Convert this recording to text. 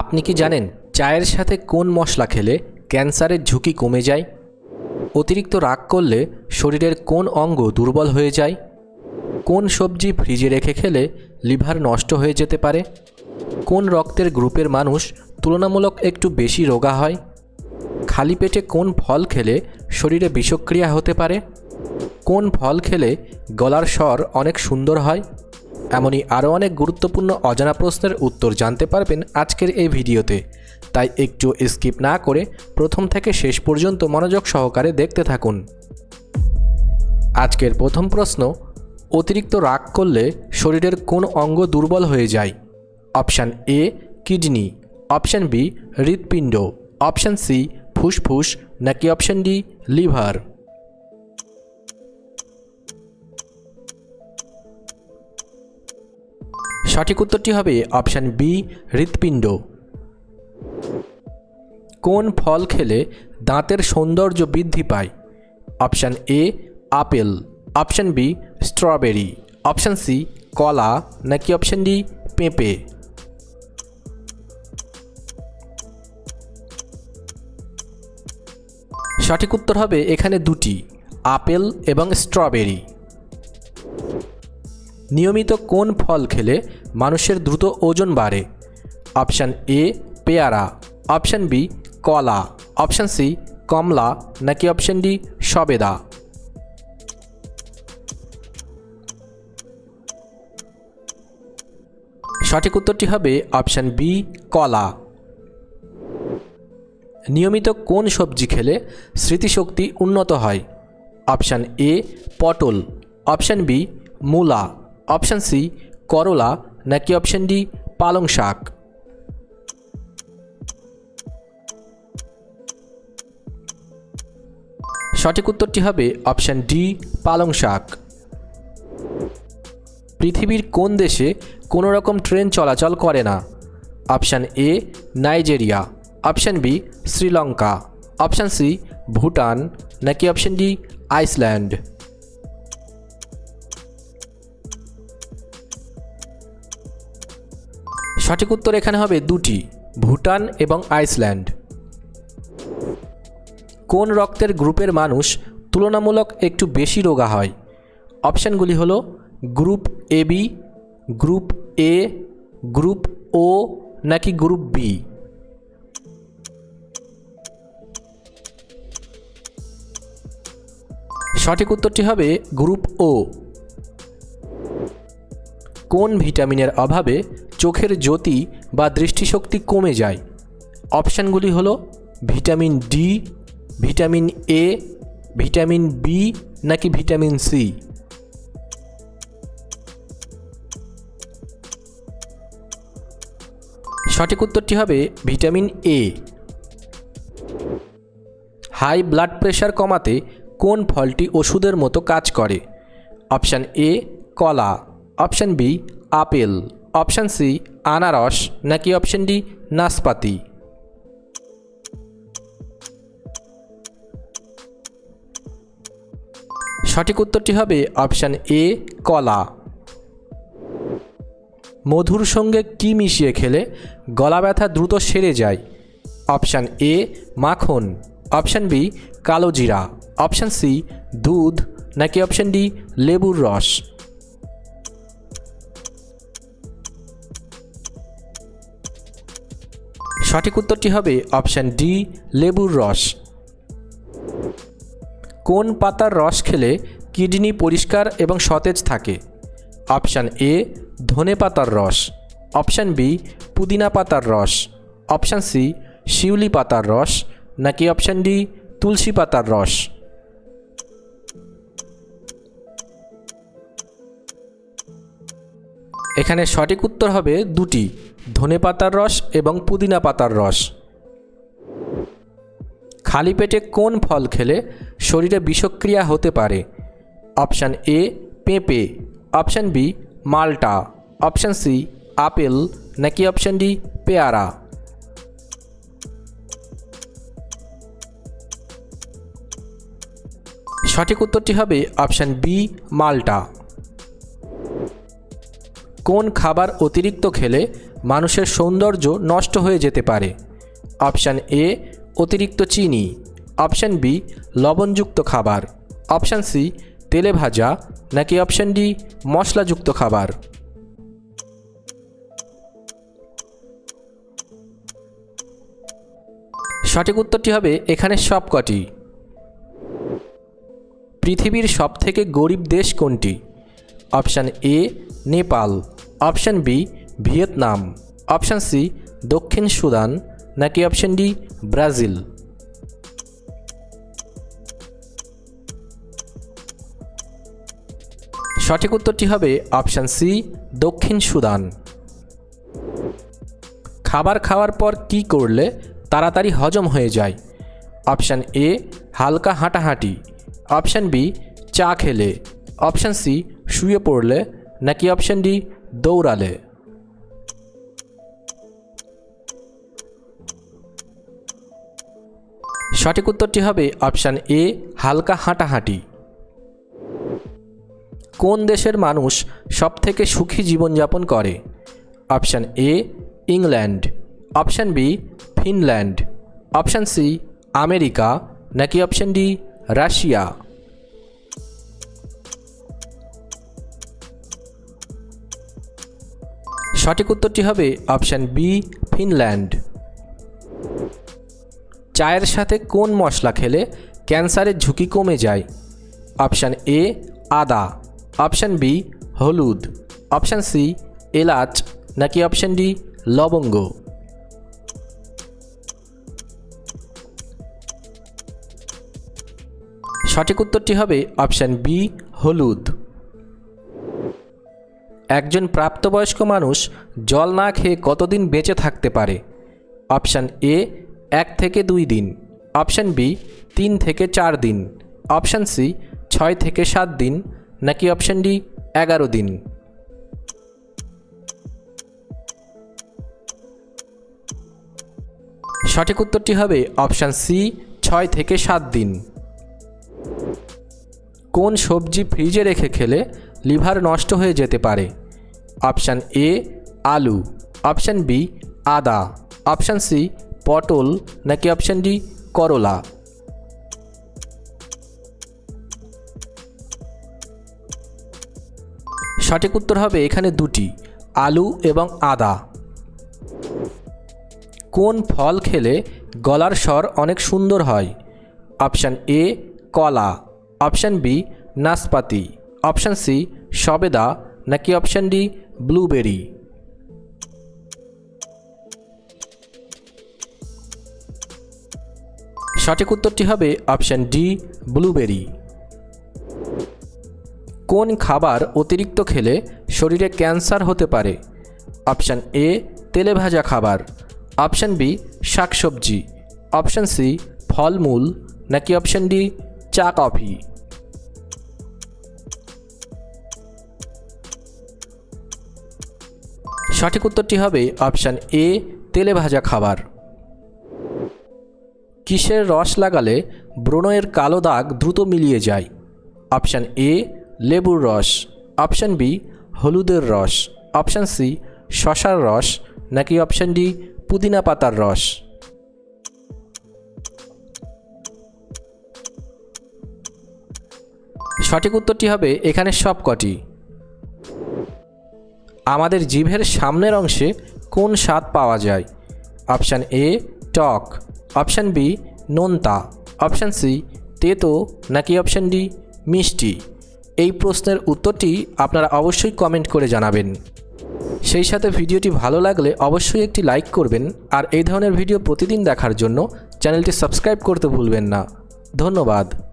আপনি কি জানেন চায়ের সাথে কোন মশলা খেলে ক্যান্সারের ঝুঁকি কমে যায়? অতিরিক্ত রাগ করলে শরীরের কোন অঙ্গ দুর্বল হয়ে যায়? কোন সবজি ফ্রিজে রেখে খেলে লিভার নষ্ট হয়ে যেতে পারে? কোন রক্তের গ্রুপের মানুষ তুলনামূলক একটু বেশি রোগা হয়? খালি পেটে কোন ফল খেলে শরীরে বিষক্রিয়া হতে পারে? কোন ফল খেলে গলার স্বর অনেক সুন্দর হয়? এমনই আরও অনেক গুরুত্বপূর্ণ অজানা প্রশ্নের উত্তর জানতে পারবেন আজকের এই ভিডিওতে। তাই একটু স্কিপ না করে প্রথম থেকে শেষ পর্যন্ত মনোযোগ সহকারে দেখতে থাকুন। আজকের প্রথম প্রশ্ন, অতিরিক্ত রাগ করলে শরীরের কোন অঙ্গ দুর্বল হয়ে যায়? Option A, kidney. Option B, হৃৎপিণ্ড। অপশান সি, ফুসফুস। নাকি অপশান ডি, লিভার। সঠিক উত্তরটি হবে অপশান বি, হৃৎপিণ্ড। কোন ফল খেলে দাঁতের সৌন্দর্য বৃদ্ধি পায়? Option A, apple. Option B, strawberry. Option C, কলা। নাকি অপশান ডি, পেঁপে? সঠিক উত্তর হবে এখানে দুটি, আপেল এবং স্ট্রবেরি। নিয়মিত কোন ফল খেলে মানুষের দ্রুত ওজন বাড়ে? অপশান এ পেয়ারা। অপশান বি কলা। অপশান সি কমলা। নাকি অপশান ডি সবেদা? সঠিক উত্তরটি হবে অপশান বি কলা। নিয়মিত কোন সবজি খেলে স্মৃতিশক্তি উন্নত হয়? অপশান এ পটল। অপশান বি মূলা। অপশান সি, করলা, নাকি অপশান ডি, পালং শাক? সঠিক উত্তরটি হবে অপশান ডি, পালং শাক। পৃথিবীর কোন দেশে কোনো রকম ট্রেন চলাচল করে না? Option A, Nigeria. Option B, Sri Lanka. Option C, Bhutan. নাকি অপশান ডি, আইসল্যান্ড? সঠিক উত্তর এখানে হবে দুটি, ভুটান এবং আইসল্যান্ড। কোন রক্তের গ্রুপের মানুষ তুলনামূলক একটু বেশি রোগা হয়? অপশানগুলি হলো group A B, group A, group O নাকি গ্রুপ বি। সঠিক উত্তরটি হবে গ্রুপ ও। কোন ভিটামিনের অভাবে চোখের জ্যোতি বা দৃষ্টিশক্তি কমে যায়। অপশানগুলি হলো vitamin D, vitamin A, vitamin B নাকি ভিটামিন সি। সঠিক উত্তরটি হবে vitamin A. High blood pressure কমাতে কোন ফলটি ওষুধের মতো কাজ করে? অপশান এ, কলা। Option B, apple. Option C, আনারস, নাকি অপশান ডি, নাশপাতি? সঠিক উত্তরটি হবে অপশান এ, কলা। মধুর সঙ্গে কি মিশিয়ে খেলে গলা ব্যথা দ্রুত সেরে যায়? অপশান এ, মাখন। অপশান বি, কালো জিরা। অপশান সি, দুধ। নাকি অপশান ডি, লেবুর রস? সঠিক উত্তরটি হবে অপশান ডি, লেবুর রস। কোন পাতার রস খেলে কিডনি পরিষ্কার এবং সতেজ থাকে? অপশান এ, ধনে পাতার রস। অপশান বি, পুদিনা পাতার রস। অপশান সি, শিউলি পাতার রস। নাকি অপশান ডি, তুলসী পাতার রস? এখানে সঠিক উত্তর হবে দুটি। ধনে পাতার রস এবং পুদিনা পাতার রস। খালি পেটে কোন ফল খেলে শরীরে বিষক্রিয়া হতে পারে? অপশান এ, পেঁপে। অপশান বি, মালটা। Option C, apple. নাকি অপশান ডি, পেয়ারা। সঠিক উত্তরটি হবে অপশান বি, মালটা। কোন খাবার অতিরিক্ত খেলে মানুষের সৌন্দর্য নষ্ট হয়ে যেতে পারে। অপশান এ, অতিরিক্ত চিনি। অপশান বি, লবণযুক্ত খাবার। অপশান সি, তেলে ভাজা। নাকি অপশান ডি, মশলাযুক্ত খাবার? সঠিক উত্তরটি হবে এখানে সবকটি। পৃথিবীর সবথেকে গরিব দেশ কোনটি? Option A, Nepal. Option B Vietnam, option C, দক্ষিণ সুদান, নাকি অপশান ডি, ব্রাজিল? সঠিক উত্তরটি হবে অপশান সি, দক্ষিণ সুদান। খাবার খাওয়ার পর কি করলে তাড়াতাড়ি হজম হয়ে যায়? অপশান এ, হালকা হাঁটাহাঁটি। অপশান বি, চা খেলে। অপশান সি, শুয়ে পড়লে। নাকি অপশান ডি, দৌড়ালে। সঠিক উত্তরটি হবে অপশান এ, হালকা হাঁটাহাঁটি। কোন দেশের মানুষ সবথেকে সুখী জীবনযাপন করে? Option A, England. Option B, Finland. Option C, America. নাকি অপশান ডি, রাশিয়া? সঠিক উত্তরটি হবে অপশান বি, ফিনল্যান্ড। চায়ের সাথে কোন মশলা খেলে ক্যান্সারের ঝুঁকি কমে যায়? অপশান এ, আদা। অপশান বি, হলুদ। অপশান সি, এলাচ। নাকি অপশান ডি, লবঙ্গ? সঠিক উত্তরটি হবে অপশান বি, হলুদ। একজন প্রাপ্তবয়স্ক মানুষ জল না খেয়ে কতদিন বেঁচে থাকতে পারে? অপশান এ এক থেকে দুই দিন। অপশান বি, তিন থেকে চার দিন। অপশান সি, ছয় থেকে সাত দিন। নাকি অপশান ডি, এগারো দিন। সঠিক উত্তরটি হবে অপশান সি, ছয় থেকে সাত দিন। কোন সবজি ফ্রিজে রেখে খেলে লিভার নষ্ট হয়ে যেতে পারে? অপশান এ, আলু। অপশান বি, আদা। অপশান সি পটল নাকি অপশান ডি করলা? সঠিক উত্তর হবে এখানে দুটি, আলু এবং আদা। কোন ফল খেলে গলার স্বর অনেক সুন্দর হয়? অপশান এ কলা। অপশান বি নাশপাতি। অপশান সি সবেদা। নাকি অপশান ডি ব্লুবেরি সঠিক উত্তরটি হবে অপশান ডি, ব্লুবেরি। কোন খাবার অতিরিক্ত খেলে শরীরে ক্যান্সার হতে পারে? অপশান এ তেলে ভাজা খাবার। অপশান বি, শাকসবজি। অপশান সি, ফলমূল। নাকি অপশান ডি, চা কফি? সঠিক উত্তরটি হবে অপশান এ তেলে ভাজা খাবার। কিসের রস লাগালে ব্রণের কালো দাগ দ্রুত মিলিয়ে যায়? অপশান এ লেবুর রস। অপশান বি হলুদের রস। অপশান সি শশার রস। নাকি অপশান ডি পুদিনা পাতার রস? সঠিক উত্তরটি হবে এখানে সবকটি। আমাদের জিভের সামনের অংশে কোন স্বাদ পাওয়া যায়? অপশান এ টক। অপশান বি, নোনতা। অপশান সি, তেতো, নাকি অপশান ডি, মিষ্টি। এই প্রশ্নের উত্তরটি আপনারা অবশ্যই কমেন্ট করে জানাবেন। সেই সাথে ভিডিওটি ভালো লাগলে অবশ্যই একটি লাইক করবেন আর এই ধরনের ভিডিও প্রতিদিন দেখার জন্য চ্যানেলটি সাবস্ক্রাইব করতে ভুলবেন না। ধন্যবাদ।